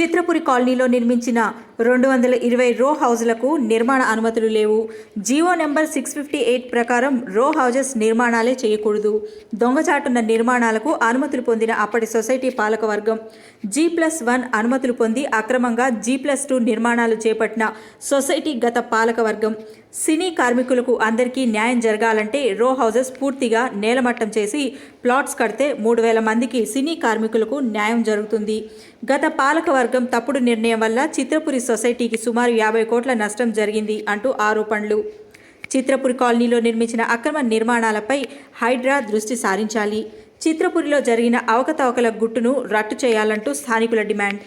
చిత్రపురి కాలనీలో నిర్మించిన రెండు వందల ఇరవై రో హౌజ్లకు నిర్మాణ అనుమతులు లేవు. GO number six fifty eight ప్రకారం రో హౌజెస్ నిర్మాణాలే చేయకూడదు. దొంగచాటున్న నిర్మాణాలకు అనుమతులు పొందిన అప్పటి సొసైటీ పాలకవర్గం జీ ప్లస్ వన్ అనుమతులు పొంది అక్రమంగా జీ ప్లస్ టూ నిర్మాణాలు చేపట్టిన సొసైటీ గత పాలకవర్గం. సినీ కార్మికులకు అందరికీ న్యాయం జరగాలంటే రో హౌజెస్ పూర్తిగా నేలమట్టం చేసి ప్లాట్స్ కడితే మూడు వేల మందికి సినీ కార్మికులకు న్యాయం జరుగుతుంది. గత పాలకవర్గం తప్పుడు నిర్ణయం వల్ల చిత్రపురి సొసైటీకి సుమారు యాభై కోట్ల నష్టం జరిగింది అంటూ ఆరోపణలు. చిత్రపురి కాలనీలో నిర్మించిన అక్రమ నిర్మాణాలపై హైడ్రా దృష్టి సారించాలి. చిత్రపురిలో జరిగిన అవకతవకల గుట్టును రట్టు చేయాలంటూ స్థానికుల డిమాండ్.